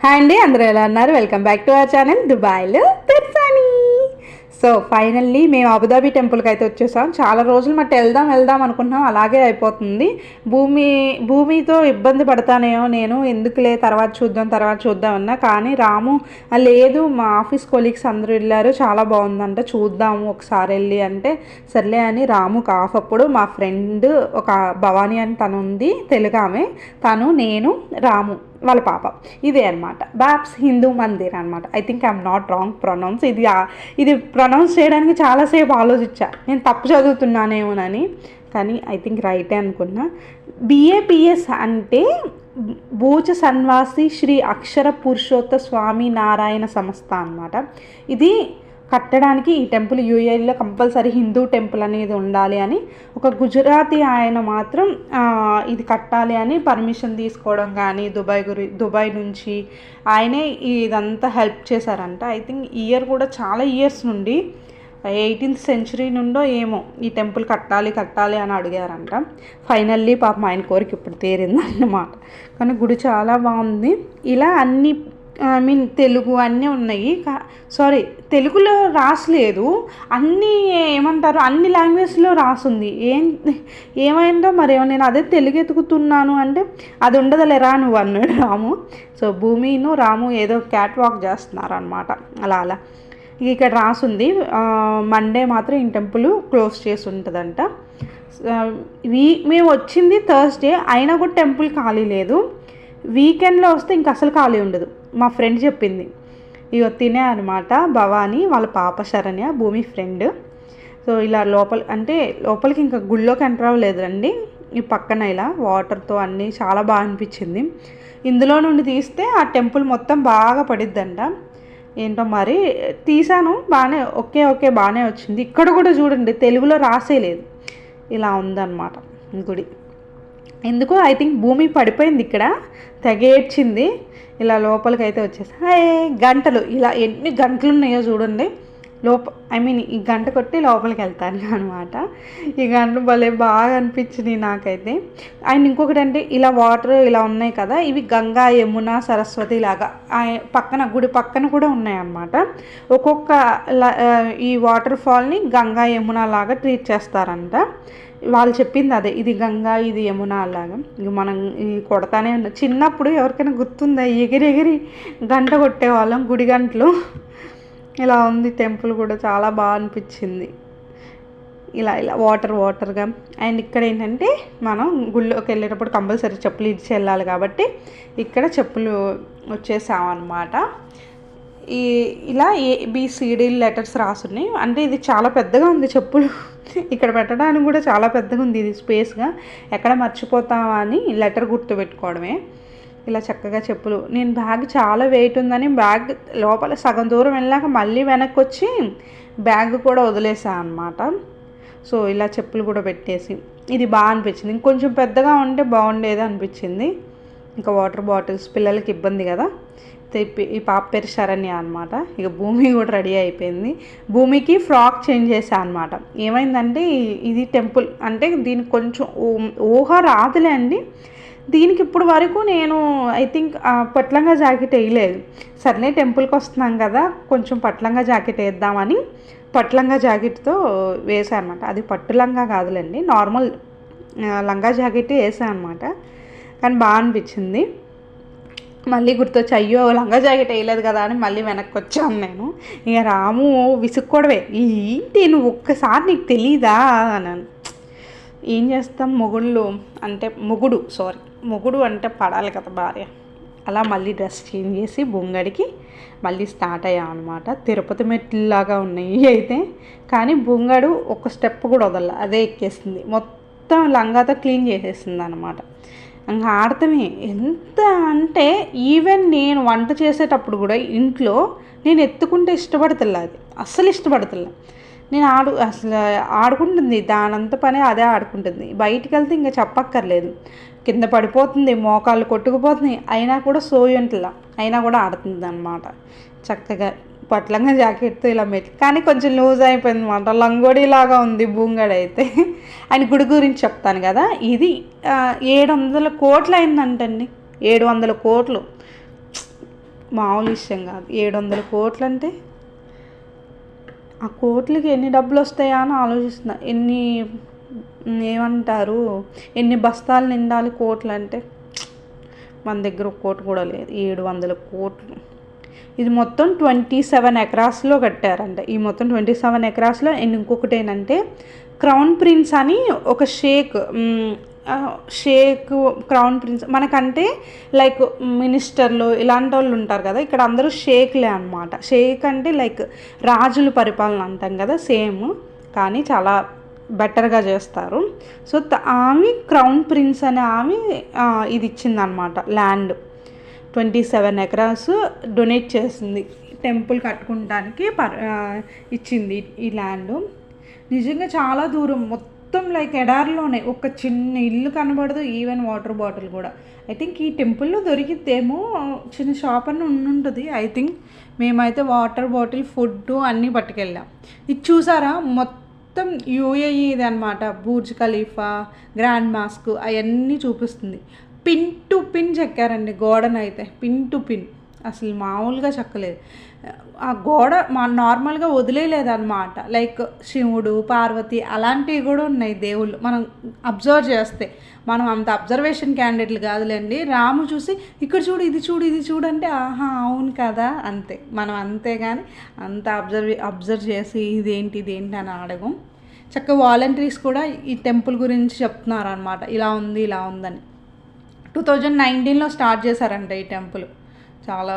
Hi అండి అందరూ ఎలా ఉన్నారు? Welcome back to our channel దుబాయ్లో తెర్సాని. సో ఫైనల్లీ మేము అబుదాబి టెంపుల్కి అయితే వచ్చేసాం. చాలా రోజులు మట్టి వెళ్దాం వెళ్దాం అనుకుంటున్నాం అలాగే అయిపోతుంది. భూమి భూమితో ఇబ్బంది పడతానేమో నేను ఎందుకులే తర్వాత చూద్దాం తర్వాత చూద్దాం అన్నా. కానీ రాము లేదు మా ఆఫీస్ కొలీగ్స్ అందరూ వెళ్ళారు చాలా బాగుందంట చూద్దాము ఒకసారి వెళ్ళి అంటే సర్లే అని రాము కాఫ్ అప్పుడు మా ఫ్రెండ్ ఒక భవానీ అని తను ఉంది తెలుగు ఆమె. తను నేను రాము. వాళ్ళ పాప. ఇదే అనమాట బాప్స్ హిందూ మందిర్ అనమాట I think I'm not wrong pronounce ఇది ఇది ప్రొనౌన్స్ చేయడానికి చాలాసేపు ఆలోచించా. నేను తప్పు చదువుతున్నానేమోనని. కానీ ఐ థింక్ రైటే అనుకున్నా. బిఏపిఎస్ అంటే భోజ సన్వాసి శ్రీ అక్షర పురుషోత్త స్వామి నారాయణ సంస్థ అనమాట ఇది కట్టడానికి ఈ టెంపుల్ యూఏలో కంపల్సరీ హిందూ టెంపుల్ అనేది ఉండాలి అని ఒక గుజరాతీ ఆయన మాత్రం ఇది కట్టాలి అని పర్మిషన్ తీసుకోవడం కానీ దుబాయ్ గురి దుబాయ్ నుంచి ఆయనే ఇదంతా హెల్ప్ చేశారంట. ఐ థింక్ ఇయర్ కూడా చాలా ఇయర్స్ నుండి ఎయిటీన్త్ సెంచరీ నుండో ఏమో ఈ టెంపుల్ కట్టాలి కట్టాలి అని అడిగారంట. ఫైనల్లీ పాపం ఆయన కోరిక ఇప్పుడు తీరింది అన్నమాట కానీ గుడి చాలా బాగుంది. ఇలా అన్ని ఐ మీన్ తెలుగు అన్నీ ఉన్నాయి. సారీ తెలుగులో రాసలేదు. అన్నీ ఏమంటారు అన్ని లాంగ్వేజ్లో రాసుంది. ఏం ఏమైందో మరేమో నేను అదే తెలుగు ఎతుకుతున్నాను అంటే అది ఉండదులేరా నువ్వు అన్నాడు రాము. సో భూమిను రాము ఏదో క్యాట్ వాక్ చేస్తున్నారు అనమాట అలా. అలా ఇక్కడ రాసుంది. మండే మాత్రం ఈ టెంపుల్ క్లోజ్ చేసి ఉంటుందంట. వీ మేము వచ్చింది థర్స్డే అయినా కూడా టెంపుల్ ఖాళీ లేదు. వీకెండ్లో వస్తే ఇంక అసలు ఖాళీ ఉండదు. మా ఫ్రెండ్ చెప్పింది. ఇక తినే అనమాట భవానీ వాళ్ళ పాప శరణ్య భూమి ఫ్రెండ్. సో ఇలా లోపల అంటే లోపలికి ఇంకా గుళ్ళోకి ఎంటర్ అవ్వలేదండి ఈ పక్కన ఇలా వాటర్తో అన్నీ చాలా బాగా అనిపించింది. ఇందులో నుండి తీస్తే ఆ టెంపుల్ మొత్తం బాగా పడిద్దంట. ఏంటో మరి తీసాను బాగానే ఓకే ఓకే బాగానే వచ్చింది. ఇక్కడ కూడా చూడండి తెలుగులో రాసేలేదు. ఇలా ఉందన్నమాట గుడి. ఎందుకో ఐ థింక్ భూమి పడిపోయింది ఇక్కడ. తెగేడ్చింది. ఇలా లోపలికి అయితే వచ్చేసి గంటలు. ఇలా ఎన్ని గంటలు ఉన్నాయో చూడండి. లోప ఐ మీన్ ఈ గంట కొట్టి లోపలికి వెళ్తాను అనమాట ఈ గంట భలే బాగా అనిపించింది నాకైతే. అండ్ ఇంకొకటి అంటే ఇలా వాటర్ ఇలా ఉన్నాయి కదా ఇవి గంగా యమున సరస్వతి లాగా. పక్కన గుడి పక్కన కూడా ఉన్నాయన్నమాట. ఒక్కొక్క ఈ వాటర్ ఫాల్ని గంగా యమున లాగా ట్రీట్ చేస్తారంట. వాళ్ళు చెప్పింది అదే ఇది గంగా ఇది యమున అలాగా ఇక మనం ఈ కొడతానే ఉన్నాం చిన్నప్పుడు ఎవరికైనా గుర్తుందా? ఎగిరి ఎగిరి గంట కొట్టేవాళ్ళం గుడి గంటలు. ఇలా ఉంది టెంపుల్ కూడా చాలా బాగా అనిపించింది. ఇలా ఇలా వాటర్ వాటర్గా. అండ్ ఇక్కడ ఏంటంటే మనం గుళ్ళోకి వెళ్ళేటప్పుడు కంపల్సరీ చెప్పులు ఇచ్చి వెళ్ళాలి కాబట్టి ఇక్కడ చెప్పులు వచ్చేసామన్నమాట. ఈ ఇలా ఏబిసిడి లెటర్స్ రాసున్నాయి. అంటే ఇది చాలా పెద్దగా ఉంది చెప్పులు. ఇక్కడ పెట్టడానికి కూడా చాలా పెద్దగా ఉంది ఇది స్పేస్గా. ఎక్కడ మర్చిపోతామా అని లెటర్ గుర్తు పెట్టుకోవడమే. ఇలా చక్కగా చెప్పులు. నేను బ్యాగ్ చాలా వెయిట్ ఉందని బ్యాగ్ లోపల సగం దూరం వెళ్ళాక మళ్ళీ వెనక్కి వచ్చి బ్యాగ్ కూడా వదిలేసా అనమాట సో ఇలా చెప్పులు కూడా పెట్టేసి. ఇది బాగా అనిపించింది. ఇంకొంచెం పెద్దగా ఉంటే బాగుండేది అనిపించింది. ఇంకా వాటర్ బాటిల్స్ పిల్లలకి ఇబ్బంది కదా. ఈ పాప పేరు శరణ్య అనమాట ఇక భూమి కూడా రెడీ అయిపోయింది. భూమికి ఫ్రాక్ చేంజ్ చేశా అనమాట ఏమైందంటే ఇది టెంపుల్ అంటే దీనికి కొంచెం ఊహ రాదులే అండి. దీనికి ఇప్పుడు వరకు నేను ఐ థింక్ పట్లంగా జాకెట్ వేయలేదు. సర్లే టెంపుల్కి వస్తున్నాం కదా కొంచెం పట్లంగా జాకెట్ వేద్దామని పట్లంగా జాకెట్తో వేసాను అనమాట అది పట్టు లంగా కాదులేండి నార్మల్ లంగా జాకెట్ వేసాను అనమాట కానీ బాగా అనిపించింది. మళ్ళీ గుర్తొచ్చి అయ్యో లంగా జాకెట్ వేయలేదు కదా అని మళ్ళీ వెనక్కి వచ్చాను నేను ఇక రాము విసుక్కోవడమే. ఏంటి నువ్వు ఒక్కసారి నీకు తెలీదా? అన్నాను ఏం చేస్తాం? మొగుళ్ళు అంటే మొగుడు సారీ మొగుడు అంటే పడాలి కదా భార్య. అలా మళ్ళీ డ్రెస్ చేంజ్ చేసి బొంగడికి మళ్ళీ స్టార్ట్ అయ్యాం అనమాట తిరుపతి మెట్లులాగా ఉన్నాయి అయితే. కానీ బొంగడు ఒక స్టెప్ కూడా వదల అదే ఎక్కేసింది. మొత్తం లంగాతో క్లీన్ చేసేసింది అనమాట ఇంకా ఆడతామే. ఎంత అంటే ఈవెన్ నేను వంట చేసేటప్పుడు కూడా ఇంట్లో నేను ఎత్తుకుంటే ఇష్టపడతలే అది. అస్సలు ఇష్టపడతలే నేను ఆడు అసలు ఆడుకుంటుంది. దానంత పని అదే ఆడుకుంటుంది. బయటికి వెళ్తే ఇంకా చెప్పక్కర్లేదు. కింద పడిపోతుంది మోకాళ్ళు కొట్టుకుపోతున్నాయి. అయినా కూడా సోయంట్లా అయినా కూడా ఆడుతుంది అనమాట చక్కగా పట్లంగా జాకెట్తో ఇలా మెట్లు కానీ కొంచెం లూజ్ అయిపోయింది అనమాట లంగోడి లాగా ఉంది అయితే. ఆయన గుడి గురించి చెప్తాను కదా. ఇది ఏడు వందల కోట్లు అయిందంటండి. ఏడు వందల కోట్లు. మామూలు విషయం కాదు. ఏడు వందల కోట్లు అంటే ఆ కోట్లకి ఎన్ని డబ్బులు వస్తాయా అని ఆలోచిస్తున్నా. ఎన్ని ఏమంటారు? ఎన్ని బస్తాలు నిండాలి కోట్లు అంటే మన దగ్గర ఒక కోటి కూడా లేదు. ఏడు వందల కోట్లు. ఇది మొత్తం ట్వంటీ సెవెన్ ఎకరాస్లో కట్టారంట. ఈ మొత్తం ట్వంటీ సెవెన్ ఎకరాస్లో ఇంకొకటి ఏంటంటే క్రౌన్ ప్రిన్స్ అని ఒక షేక్ షేక్ క్రౌన్ ప్రిన్స్ మనకంటే లైక్ మినిస్టర్లు ఇలాంటి వాళ్ళు ఉంటారు కదా ఇక్కడ అందరూ షేక్లే అనమాట షేక్ అంటే లైక్ రాజుల పరిపాలన అంటాం కదా సేమ్ కానీ చాలా బెటర్గా చేస్తారు. సో ఆమె క్రౌన్ ప్రిన్స్ అనే ఆమె ఇది ఇచ్చిందనమాట land twenty seven acres donate చేసింది. టెంపుల్ కట్టుకుంటానికి పర్ ఇచ్చింది ఈ ల్యాండ్ నిజంగా చాలా దూరం. మొత్తం లైక్ ఎడారిలోనే. ఒక చిన్న ఇల్లు కనబడదు ఈవెన్ వాటర్ బాటిల్ కూడా. ఐ థింక్ ఈ టెంపుల్లో దొరికితేమో చిన్న షాప్ అని ఉంటుంది ఐ థింక్ మేమైతే వాటర్ బాటిల్ ఫుడ్ అన్నీ పట్టుకెళ్ళాం. ఇది చూసారా? మొత్తం యూఏఈ ఇది అనమాట బూర్జ్ ఖలీఫా గ్రాండ్ మాస్క్ అవన్నీ చూపిస్తుంది. పిన్ టు పిన్ చెక్కారండి గోడనైతే. Pin to pin. అసలు మామూలుగా చెక్కలేదు. ఆ గోడ మా నార్మల్గా వదిలేయలేదన్నమాట. లైక్ శివుడు పార్వతి అలాంటివి కూడా ఉన్నాయి దేవుళ్ళు. మనం అబ్జర్వ్ చేస్తే. మనం అంత అబ్జర్వేషన్ క్యాండిడేట్లు కాదులేండి. రాము చూసి ఇక్కడ చూడు ఇది చూడు ఇది చూడు అంటే ఆహా అవును కదా అంతే. మనం అంతే కానీ అంత అబ్జర్వ్ అబ్జర్వ్ చేసి ఇదేంటి ఇదేంటి అని అడగం. చక్కగా వాలంటీర్స్ కూడా ఈ టెంపుల్ గురించి చెప్తున్నారు అనమాట ఇలా ఉంది ఇలా ఉందని. టూ థౌజండ్ నైన్టీన్లో స్టార్ట్ చేశారంట ఈ టెంపుల్. చాలా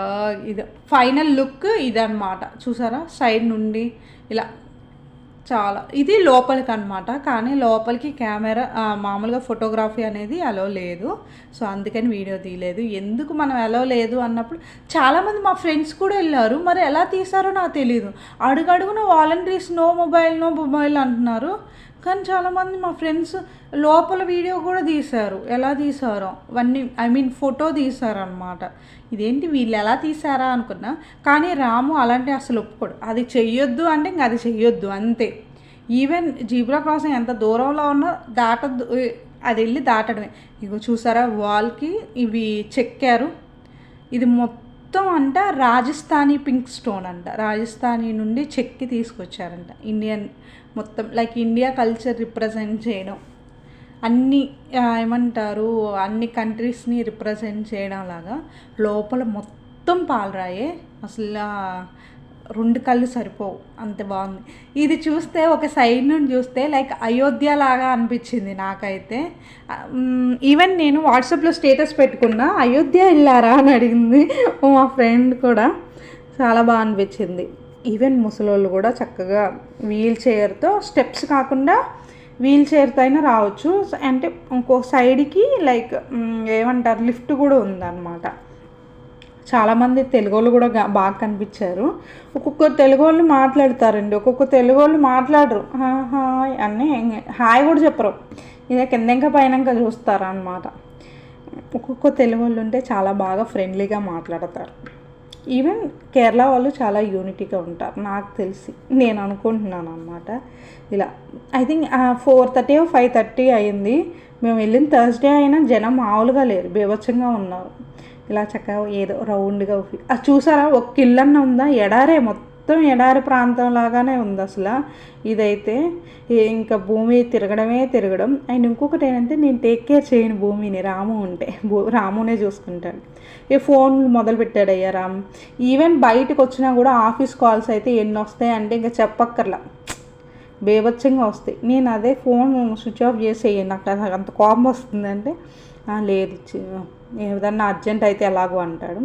ఇది ఫైనల్ లుక్ ఇదన్నమాట. చూసారా? సైడ్ నుండి ఇలా చాలా ఇది లోపలికి అనమాట కానీ లోపలికి కెమెరా మామూలుగా ఫోటోగ్రఫీ అనేది అలో లేదు. సో అందుకని వీడియో తీయలేదు. ఎందుకు మనం అలో లేదు అన్నప్పుడు చాలామంది మా ఫ్రెండ్స్ కూడా వెళ్ళారు. మరి ఎలా తీసారో నాకు తెలియదు అడుగడుగున volunteers no mobile no mobile అంటున్నారు. కానీ చాలామంది మా ఫ్రెండ్స్ లోపల వీడియో కూడా తీశారు. ఎలా తీసారో అవన్నీ ఐ మీన్ ఫోటో తీశారనమాట ఇదేంటి వీళ్ళు ఎలా తీసారా అనుకున్నా కానీ రాము అలాంటి అసలు ఒప్పుకోడు. అది చెయ్యొద్దు అంటే ఇంక అది చెయ్యొద్దు అంతే. ఈవెన్ జీబ్రా క్రాసింగ్ ఎంత దూరంలో ఉన్నా దాటద్దు అది వెళ్ళి దాటడమే. ఇగో చూసారా వాల్కి ఇవి చెక్కారు. ఇది మొత్తం మొత్తం అంట రాజస్థానీ పింక్ స్టోన్ అంట. రాజస్థానీ నుండి చెక్కి తీసుకొచ్చారంట. ఇండియన్ మొత్తం లైక్ ఇండియా కల్చర్ రిప్రజెంట్ చేయడం. అన్ని ఏమంటారు అన్ని కంట్రీస్ని రిప్రజెంట్ చేయడం లాగా లోపల మొత్తం పాలరాయే అసలు రెండు కళ్ళు సరిపోవు. అంత బాగుంది. ఇది చూస్తే ఒక సైడ్ నుండి చూస్తే లైక్ అయోధ్య లాగా అనిపించింది నాకైతే. ఈవెన్ నేను వాట్సాప్లో స్టేటస్ పెట్టుకున్నా అయోధ్య వెళ్ళారా అని అడిగింది మా ఫ్రెండ్ కూడా. చాలా బాగా అనిపించింది. ఈవెన్ ముసలోళ్ళు కూడా చక్కగా వీల్ చైర్తో స్టెప్స్ కాకుండా వీల్ చైర్తో అయినా రావచ్చు. అంటే ఇంకో సైడ్కి లైక్ ఏమంటారు లిఫ్ట్ కూడా ఉందన్నమాట. చాలామంది తెలుగు వాళ్ళు కూడా బాగా కనిపించారు. ఒక్కొక్క తెలుగు వాళ్ళు మాట్లాడతారండి. ఒక్కొక్క తెలుగు వాళ్ళు మాట్లాడరు హాయ్ అని హాయ్ కూడా చెప్పరు. ఇదే కింద ఇంకా పైన ఇంకా చూస్తారనమాట ఒక్కొక్క తెలుగు వాళ్ళు ఉంటే చాలా బాగా ఫ్రెండ్లీగా మాట్లాడతారు. ఈవెన్ కేరళ వాళ్ళు చాలా యూనిటీగా ఉంటారు. నాకు తెలిసి. నేను అనుకుంటున్నాను అనమాట ఇలా I think four thirty five thirty అయింది. మేము వెళ్ళిన థర్స్డే అయినా జనం మామూలుగా లేరు. బీభత్సంగా ఉన్నారు. ఇలా చక్కగా ఏదో రౌండ్గా అది చూసారా? ఒక కిల్లన్న ఉందా? ఎడారే మొత్తం ఎడారి ప్రాంతం లాగానే ఉంది అసలు. ఇదైతే ఇంకా భూమి తిరగడమే తిరగడం. అండ్ ఇంకొకటి ఏంటంటే నేను టేక్ కేర్ చేయను భూమిని రాము ఉంటే భూ రామునే చూసుకుంటాడు. ఏ ఫోన్ మొదలు పెట్టాడయ్యా రామ్. ఈవెన్ బయటకు వచ్చినా కూడా ఆఫీస్ కాల్స్ అయితే ఎన్ని వస్తాయి అంటే ఇంకా చెప్పక్కర్లా. బేభత్సంగా వస్తాయి. నేను అదే ఫోన్ స్విచ్ ఆఫ్ చేసేయను నాకు అంత కోపం వస్తుందంటే లేదు ఏదన్నా అర్జెంట్ అయితే ఎలాగో అంటాడు.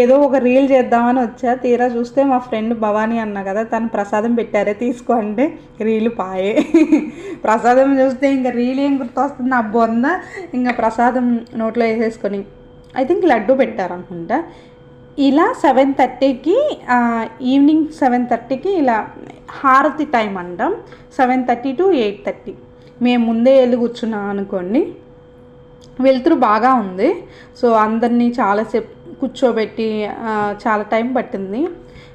ఏదో ఒక రీల్ చేద్దామని వచ్చా తీరా చూస్తే మా ఫ్రెండ్ భవానీ అన్న కదా తను ప్రసాదం పెట్టారే తీసుకో అంటే రీలు పాయే. ప్రసాదం చూస్తే ఇంకా రీల్ ఏం గుర్తొస్తుంది? నా అందా ఇంకా ప్రసాదం నోట్లో వేసేసుకొని ఐ థింక్ లడ్డు పెట్టారనుకుంటా. ఇలా సెవెన్ థర్టీకి ఈవినింగ్ సెవెన్ థర్టీకి ఇలా హారతి టైం అంటాం. Seven thirty to eight thirty మేము ముందే వెళ్ళి కూర్చున్నాం అనుకోండి వెలుతురు బాగా ఉంది. సో అందరినీ చాలాసేపు కూర్చోబెట్టి చాలా టైం పట్టింది.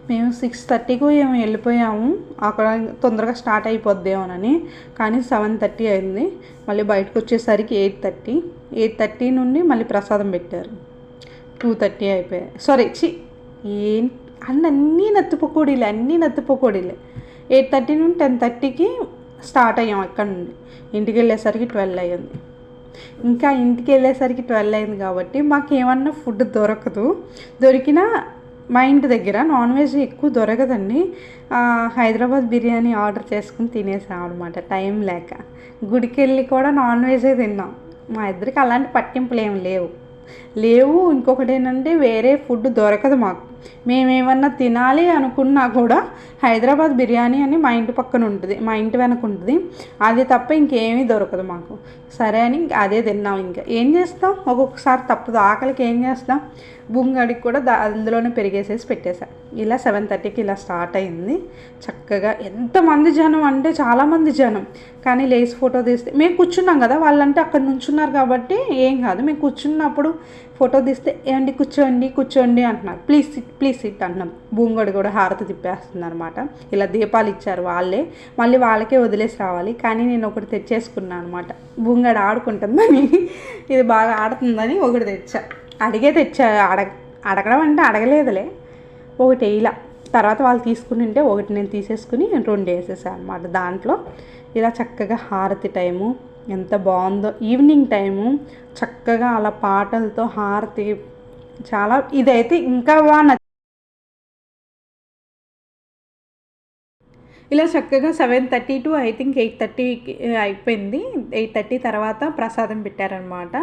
మేము సిక్స్ థర్టీకి మేము వెళ్ళిపోయాము. అక్కడ తొందరగా స్టార్ట్ అయిపోద్దేమోనని కానీ సెవెన్ థర్టీ అయింది. మళ్ళీ బయటకు వచ్చేసరికి ఎయిట్ థర్టీ. ఎయిట్ థర్టీ నుండి మళ్ళీ ప్రసాదం పెట్టారు. టూ థర్టీ అయిపోయాయి సారీ చి ఏం అన్ని అన్నీ నత్తిపోకోడీలే అన్నీ నత్తిపోకోడీలే ఎయిట్ థర్టీ నుండి టెన్ థర్టీకి స్టార్ట్ అయ్యాం అక్కడ నుండి. ఇంటికి వెళ్ళేసరికి ట్వెల్వ్ అయ్యింది. ఇంకా ఇంటికి వెళ్ళేసరికి ట్వెల్వ్ అయింది కాబట్టి మాకు ఏమన్నా ఫుడ్ దొరకదు. దొరికినా మా ఇంటి దగ్గర నాన్ వెజ్ ఎక్కువ దొరకదండి. హైదరాబాద్ బిర్యానీ ఆర్డర్ చేసుకుని తినేసాం అనమాట టైం లేక. గుడికి వెళ్ళి కూడా నాన్ వెజే తిన్నాం. మా ఇద్దరికి అలాంటి పట్టింపులు ఏమి లేవు. లేవు ఇంకొకటి ఏంటంటే వేరే ఫుడ్ దొరకదు మాకు. మేమేమన్నా తినాలి అనుకున్నా కూడా హైదరాబాద్ బిర్యానీ అని మా ఇంటి పక్కన ఉంటుంది మా ఇంటి వెనక ఉంటుంది. అది తప్ప ఇంకేమీ దొరకదు మాకు. సరే అని ఇంక అదే తిన్నాం ఇంకా. ఏం చేస్తాం? ఒక్కొక్కసారి తప్పదు. ఆకలికి ఏం చేస్తాం? బుంగడికి కూడా దా అందులోనే పెరిగేసేసి పెట్టేసా. ఇలా సెవెన్ థర్టీకి ఇలా స్టార్ట్ అయింది. చక్కగా ఎంతమంది జనం అంటే చాలామంది జనం. కానీ లేచి ఫోటో తీస్తే మేము కూర్చున్నాం కదా వాళ్ళంటే అక్కడ నుంచున్నారు కాబట్టి ఏం కాదు. మేము కూర్చున్నప్పుడు ఫోటో తీస్తే ఏమండి కూర్చోండి కూర్చోండి అంటున్నారు. ప్లీజ్ సిట్ ప్లీజ్ సిట్ అంటున్నాం. భూంగడి కూడా హారతి తిప్పేస్తుంది అనమాట ఇలా దీపాలు ఇచ్చారు వాళ్ళే. మళ్ళీ వాళ్ళకే వదిలేసి రావాలి. కానీ నేను ఒకటి తెచ్చేసుకున్నాను అనమాట భూంగడి ఆడుకుంటుందని ఇది బాగా ఆడుతుందని ఒకటి తెచ్చా. అడిగే తెచ్చా. అడగ అడగడం అంటే అడగలేదులే. ఒకటి ఇలా. తర్వాత వాళ్ళు తీసుకుని ఉంటే ఒకటి నేను తీసేసుకుని రెండు వేసేసాను అనమాట దాంట్లో. ఇలా చక్కగా హారతి టైము. ఎంత బాగుందో. ఈవినింగ్ టైము చక్కగా అలా పాటలతో హారతి. చాలా ఇదైతే ఇంకా బాగా నచ్చింది. ఇలా చక్కగా seven thirty to I think eight థర్టీకి అయిపోయింది. ఎయిట్ థర్టీ తర్వాత ప్రసాదం పెట్టారనమాట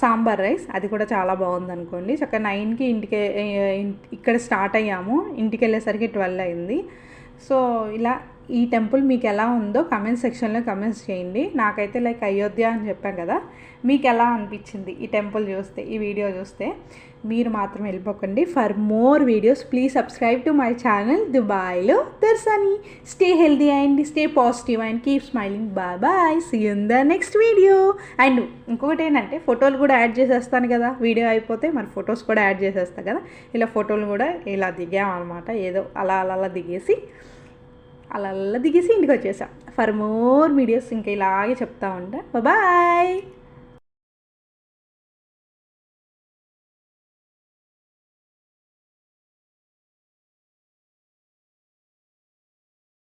సాంబార్ రైస్. అది కూడా చాలా బాగుంది అనుకోండి చక్కగా నైన్కి ఇంటికి ఇక్కడ స్టార్ట్ అయ్యాము. ఇంటికి వెళ్ళేసరికి ట్వెల్వ్ అయింది. సో ఇలా ఈ టెంపుల్ మీకు ఎలా ఉందో కమెంట్ సెక్షన్లో కమెంట్స్ చేయండి. నాకైతే లైక్ అయోధ్య అని చెప్పాను కదా మీకు ఎలా అనిపించింది ఈ టెంపుల్ చూస్తే ఈ వీడియో చూస్తే? మీరు మాత్రం వెళ్ళిపోకండి. For more videos please subscribe to my channel దుబాయ్లో Darshani stay healthy and stay positive and keep smiling bye bye see in the next video and ఇంకొకటి ఏంటంటే ఫోటోలు కూడా యాడ్ చేసేస్తాను కదా. వీడియో అయిపోతే మరి ఫొటోస్ కూడా యాడ్ చేసేస్తాను కదా. ఇలా ఫోటోలు కూడా ఇలా దిగామన్నమాట. ఏదో అలా అలా అలా దిగేసి అలా దిగేసి ఇంటికి వచ్చేసాం. ఫర్ మోర్ వీడియోస్ ఇంకా ఇలాగే చెప్తా ఉంటా. బాయ్